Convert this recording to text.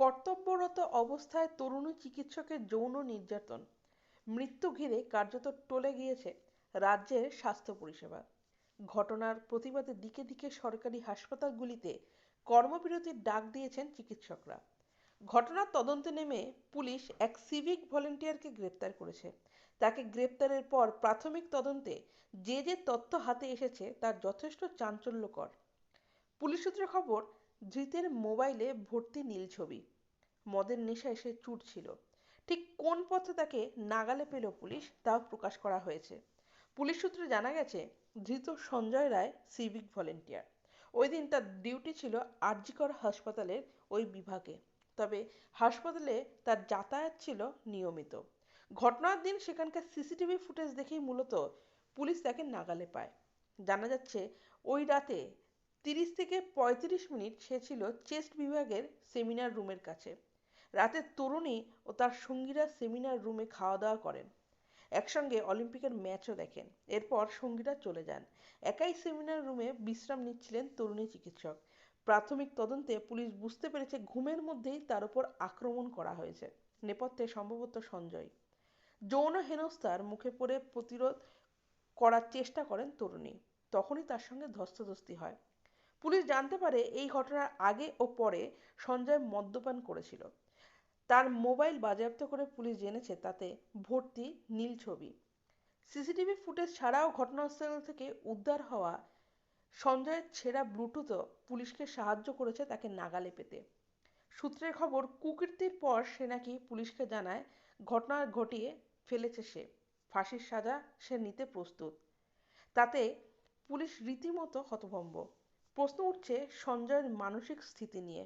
কর্তব্যরত অবস্থায় তরুণী চিকিৎসকের যৌন নির্যাতন। মৃত্যু ঘিরে কার্যত টলে গিয়েছে রাজ্যের স্বাস্থ্য পরিষেবা। ঘটনার প্রতিবাদে দিকে দিকে সরকারি হাসপাতালগুলিতে কর্মবিরতির ডাক দিয়েছেন চিকিৎসকরা। ঘটনার তদন্তে নেমে পুলিশ এক সিভিক ভলেন্টিয়ারকে গ্রেপ্তার করেছে। তাকে গ্রেপ্তারের পর প্রাথমিক তদন্তে যে যে তথ্য হাতে এসেছে তার যথেষ্ট চাঞ্চল্যকর। পুলিশ সূত্রে খবর ধৃতের মোবাইলে ভর্তি নীল ছবি। মদের নেশায় সে চুট ছিল। ঠিক কোন পথে তাকে নাগালে পেল পুলিশ, তাও প্রকাশ করা হয়েছে। পুলিশ সূত্রে জানা গেছে, ধৃত সঞ্জয় রায় সিভিক ভলেন্টিয়ার। ওই দিন তার ডিউটি ছিল আরজিকর হাসপাতালের ওই বিভাগে। তবে হাসপাতালে তার যাতায়াত ছিল নিয়মিত। ঘটনার দিন সেখানকার সিসিটিভি ফুটেজ দেখেই মূলত পুলিশ তাকে নাগালে পায়। জানা যাচ্ছে, ওই রাতে তিরিশ থেকে পঁয়ত্রিশ মিনিট সে ছিল চেস্ট বিভাগের সেমিনার রুমের কাছে। রাতে তরুণী ও তার সঙ্গীরা সেমিনার রুমে খাওয়া দাওয়া করেন। একসঙ্গে অলিম্পিকের ম্যাচও দেখেন। এরপর সঙ্গীরা চলে যান। একাই সেমিনার রুমে বিশ্রাম নিচ্ছিলেন তরুণী চিকিৎসক। প্রাথমিক তদন্তে পুলিশ বুঝতে পেরেছে ঘুমের মধ্যেই তার উপর আক্রমণ করা হয়েছে। নেপথ্যে সম্ভবত সঞ্জয়। যৌন হেনস্থার মুখে পড়ে প্রতিরোধ করার চেষ্টা করেন তরুণী। তখনই তার সঙ্গে ধস্তাধস্তি হয়। পুলিশ জানতে পারে এই ঘটনার আগে ও পরে সঞ্জয় মদ্যপান করেছিল। তার মোবাইল বাজেয়াপ্ত করে পুলিশ জেনেছে, তাতে ভর্তি নীল ছবি। সিসিটিভি ফুটেজ ছাড়াও ঘটনাস্থল থেকে উদ্ধার হওয়া সঞ্জয়ের ছেঁড়া ব্লুটুথও পুলিশকে সাহায্য করেছে তাকে নাগালে পেতে। সূত্রের খবর, কুকীর্তির পর সে নাকি পুলিশকে জানায়, ঘটনা ঘটিয়ে ফেলেছে সে। ফাঁসির সাজা সে নিতে প্রস্তুত। তাতে পুলিশ রীতিমতো হতভম্ব। প্রশ্ন উঠছে সঞ্জয়ের মানসিক স্থিতি নিয়ে।